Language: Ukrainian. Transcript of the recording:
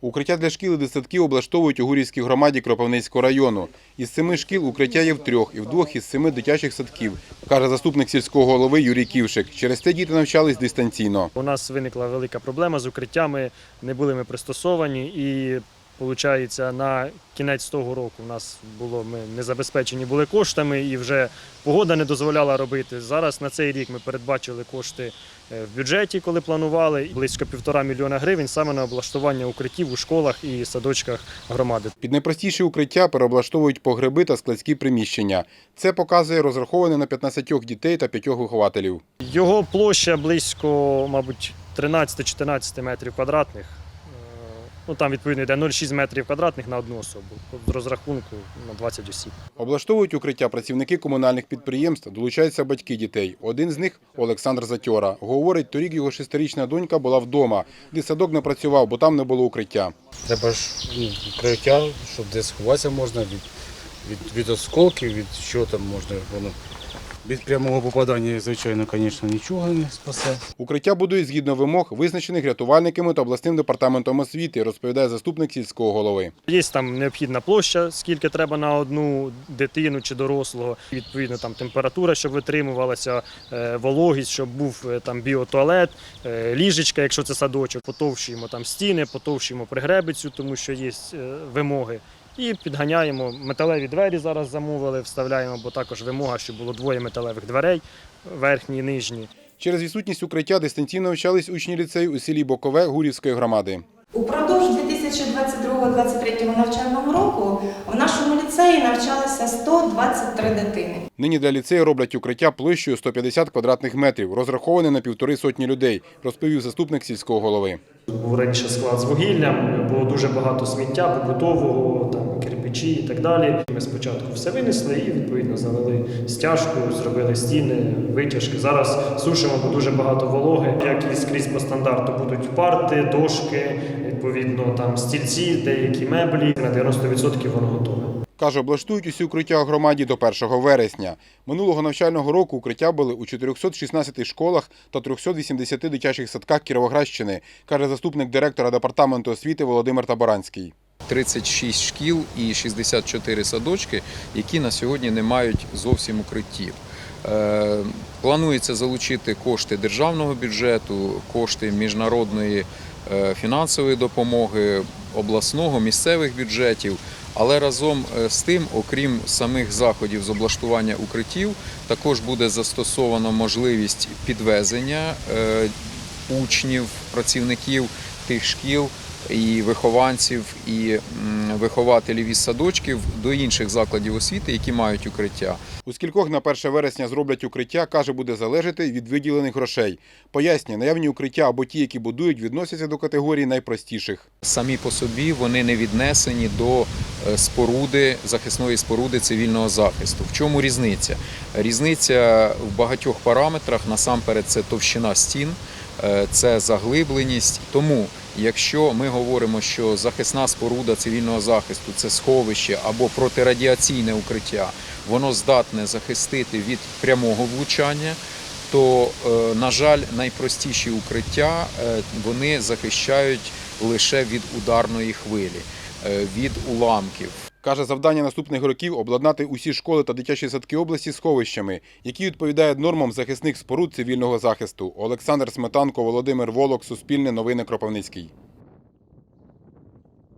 Укриття для шкіл і дитсадків облаштовують у Гурівській громаді Кропивницького району. Із семи шкіл укриття є в трьох і в двох із семи дитячих садків, каже заступник сільського голови Юрій Ківшик. Через те діти навчались дистанційно. У нас виникла велика проблема з укриттями, не були ми пристосовані і. Получається, на кінець того року у нас було ми не забезпечені були коштами, і вже погода не дозволяла робити. Зараз на цей рік ми передбачили кошти е, в бюджеті, коли планували близько півтора мільйона гривень саме на облаштування укриттів у школах і садочках громади. Під найпростіші укриття переоблаштовують погреби та складські приміщення. Це показує розраховане на 15 дітей та 5 вихователів. Його площа близько, мабуть, 13-14 метрів квадратних. Ну там відповідно йде 0,6 метрів квадратних на одну особу. З розрахунку на 20 осіб. Облаштовують укриття працівники комунальних підприємств, долучаються батьки дітей. Один з них Олександр Затьора. Говорить, торік його шестирічна донька була вдома, де садок не працював, бо там не було укриття. Треба ж ну, укриття, щоб десь сховатися можна від, від, від осколків, від що там можна воно. Від прямого попадання, звичайно, звісно, нічого не спасе. Укриття будують згідно вимог, визначених рятувальниками та обласним департаментом освіти, розповідає заступник сільського голови. Є там необхідна площа, скільки треба на одну дитину чи дорослого. Відповідно, там температура, щоб витримувалася, е, вологість, щоб був е, там біотуалет, е, ліжечка, якщо це садочок, потовщуємо там стіни, потовщуємо пригребицю, тому що є вимоги. І підганяємо металеві двері зараз замовили, вставляємо, бо також вимога, щоб було двоє металевих дверей, верхні і нижні. Через відсутність укриття дистанційно навчались учні ліцею у селі Бокове Гурівської громади. Упродовж 2022-2023 навчального року в нашому ліцеї навчалося 123 дитини. Нині для ліцею роблять укриття площею 150 квадратних метрів, розраховане на півтори сотні людей, розповів заступник сільського голови. Був раніше склад з вугіллям, було дуже багато сміття побутового, там кирпичі і так далі. Ми спочатку все винесли і відповідно залили стяжку, зробили стіни, витяжки. Зараз сушимо, бо дуже багато вологи. Як і скрізь по стандарту будуть парти, дошки, відповідно там стільці, деякі меблі. На 90% воно готове. Каже, облаштують усі укриття у громаді до 1 вересня. Минулого навчального року укриття були у 416 школах та 380 дитячих садках Кіровоградщини, каже заступник директора департаменту освіти Володимир Табаранський. 36 шкіл і 64 садочки, які на сьогодні не мають зовсім укриттів. Е, Планується залучити кошти державного бюджету, кошти міжнародної е, фінансової допомоги, обласного, місцевих бюджетів. Але разом е, з тим, окрім самих заходів з облаштування укриттів, також буде застосовано можливість підвезення учнів, працівників тих шкіл і вихованців, і вихователів із садочків до інших закладів освіти, які мають укриття. У скількох на 1 вересня зроблять укриття, каже, буде залежати від виділених грошей. Пояснює, наявні укриття або ті, які будують, відносяться до категорії найпростіших. Самі по собі вони не віднесені до е, споруди, захисної споруди цивільного захисту. В чому різниця? Різниця в багатьох параметрах, насамперед, це товщина стін, е, це заглибленість. Тому, якщо ми говоримо, що захисна споруда цивільного захисту це сховище або протирадіаційне укриття, воно здатне захистити від прямого влучання. То, е, на жаль, найпростіші укриття е, вони захищають лише від ударної хвилі, е, від уламків. Каже, завдання наступних років обладнати усі школи та дитячі садки області сховищами, які відповідають нормам захисних споруд цивільного захисту. Олександр Сметанко, Володимир Волок, Суспільне новини Кропивницький.